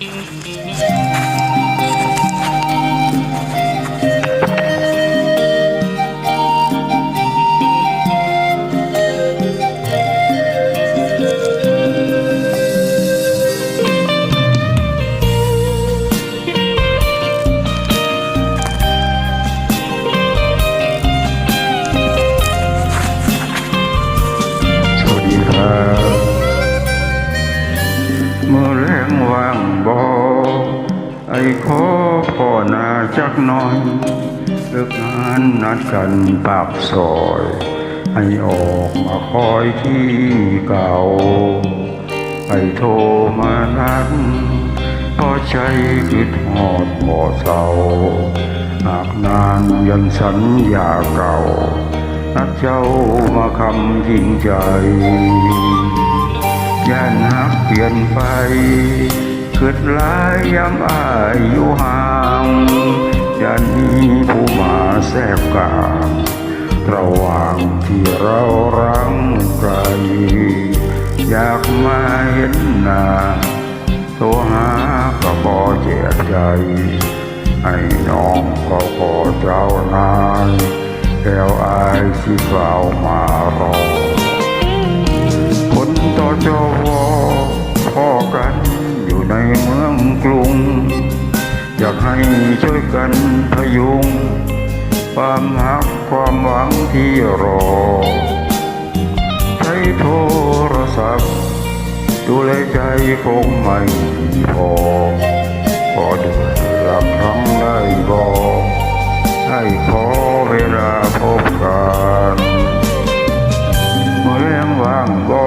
Yay! ขอพ่อนาจักน่อยเลิกงานนัดกันปากซอย ให้ออกมาคอยที่เก่า ไปโทรมานัดพอใจคิดหอดบ่อเศร้าหากนานยันสัญญาเก่า นัดเจ้ามาคำจริงใจย่านหักเปลี่ยนไป เกิดลายยามอายอยู่ห่างย่านมีผู้มาแทรกกลางระหว่างที่เรารังไกล อยากมาเห็นหน้าโทรหาก็บอเจ็บใจ ให้น้องก็ขอเจ้านายแล้วอายสิเฝ้ามารอคนต่อจอวอพ่อ ช่วยกันพยุง ความหักความหวังที่รอ ใช้โทรศัพท์ ดูแลใจคงไม่พอ พอเดือนละครั้งได้บอกให้ขอเวลาพบกันเมื่อแรงว่างบ่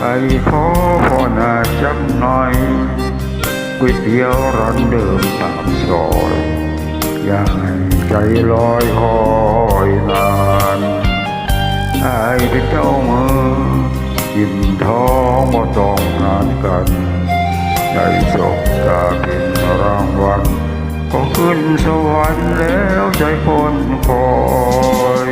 ไอ้ขอพ่อนาจักหน่อย ก๋วยเตี๋ยวร้านเดิมตามซอยอย่าให้ใจลอยคอยนานไอ้เป็นเจ้ามืออิ่มท้องบ่ต้องงานกันใจสบตาเป็นรางวัลก็ขึ้นสวรรค์แล้วใจคนคอย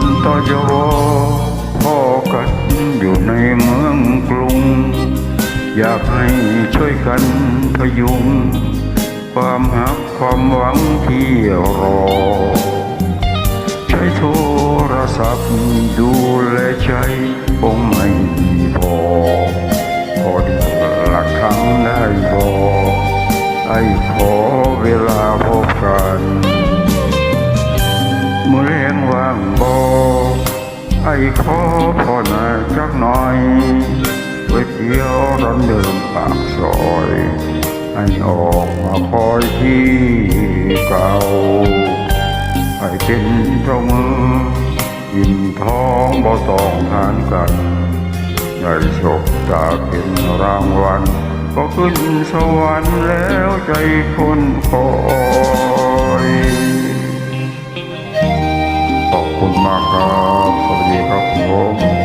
นต่อยอพ่อกันอยู่ในเมืองกรุง อยากให้ช่วยกันพยุง ความหักความหวังที่รอ ใช้โทรศัพท์ดูแลใจคงไม่พอ พอดือนละครั้งได้บอกไอ้ขอ ขอพ่อนาจักหน่อยก๋วยเตี๋ยวร้านเดิมปากซอยให้ออกมาคอยที่เก่าให้เป็นเจ้ามืออิ่มท้องบ่ต้องทานกันได้โชคตาเป็นรางวัลก็ขึ้นสวรรค์แล้วใจคนคอยขอบคุณมากครับ สวัสดีครับผม